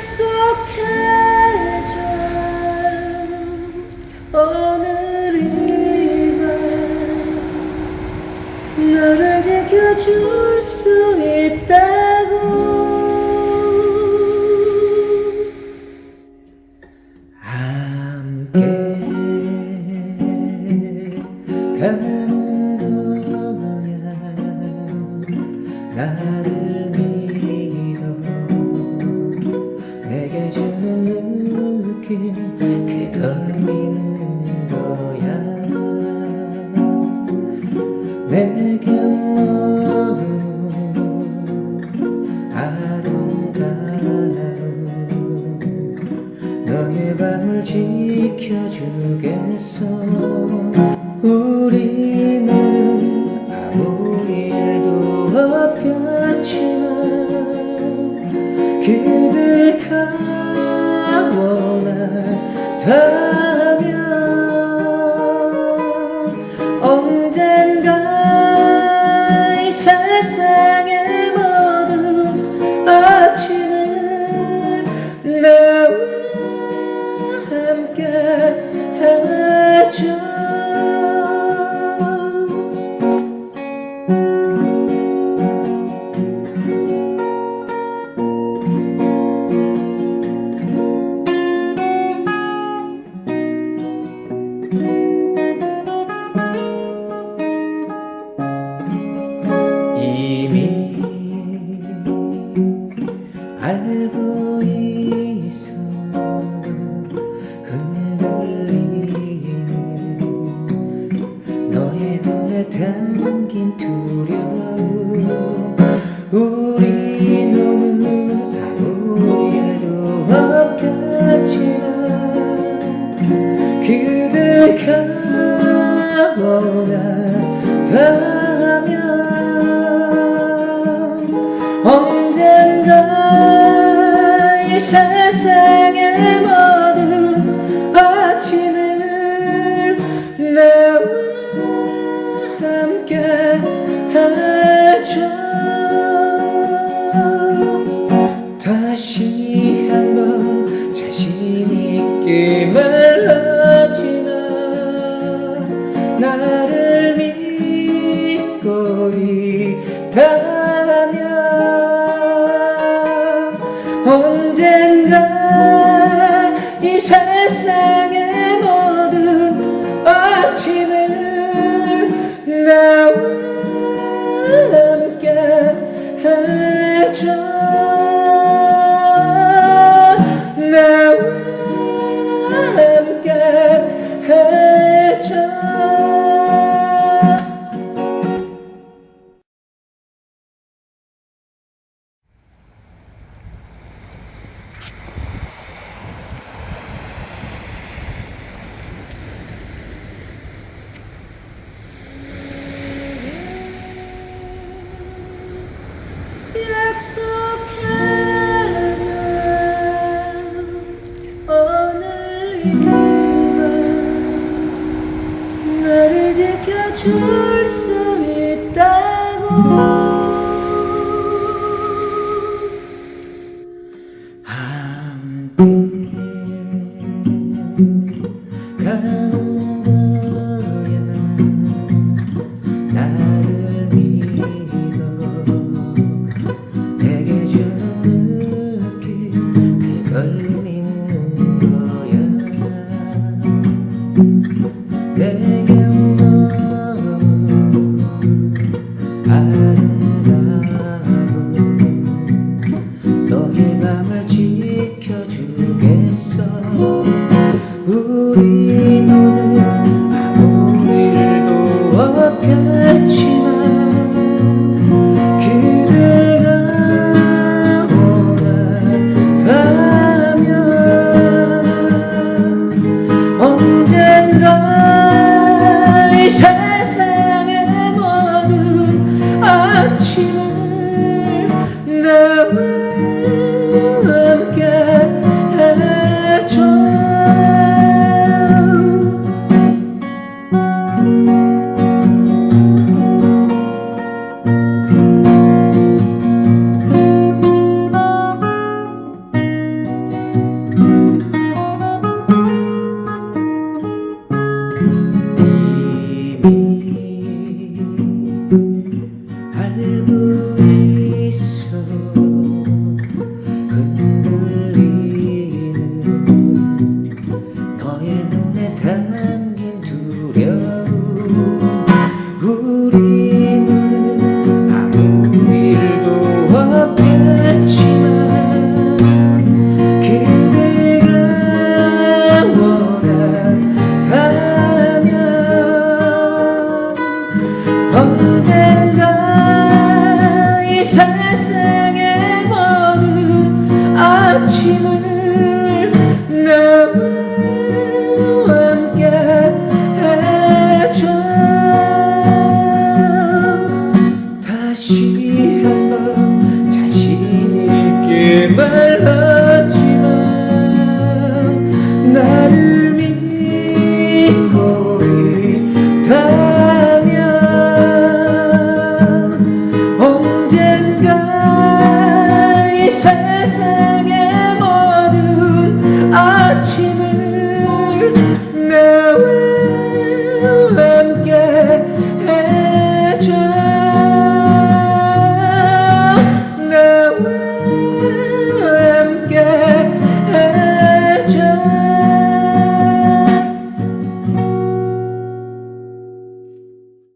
약속해줘. 오늘 이 밤 너를 지켜줄 수 있다고. 함께 가 내겐 너무 아름다운 너의 밤을 지켜주겠어 우리는 아무 일도 없겠지만 그대가 원한 이미 알고 있어. 흔들리는 너의 눈에 담긴 두려움. 우리 눈은 아무 일도 없겠지만 그대가 원한 있게 말하지마 나를 믿고 있다면 언젠가 이 세상의 모든 아침을 나와 함께 해줘 지켜줄 수 있다고. 가는 거 Yeah.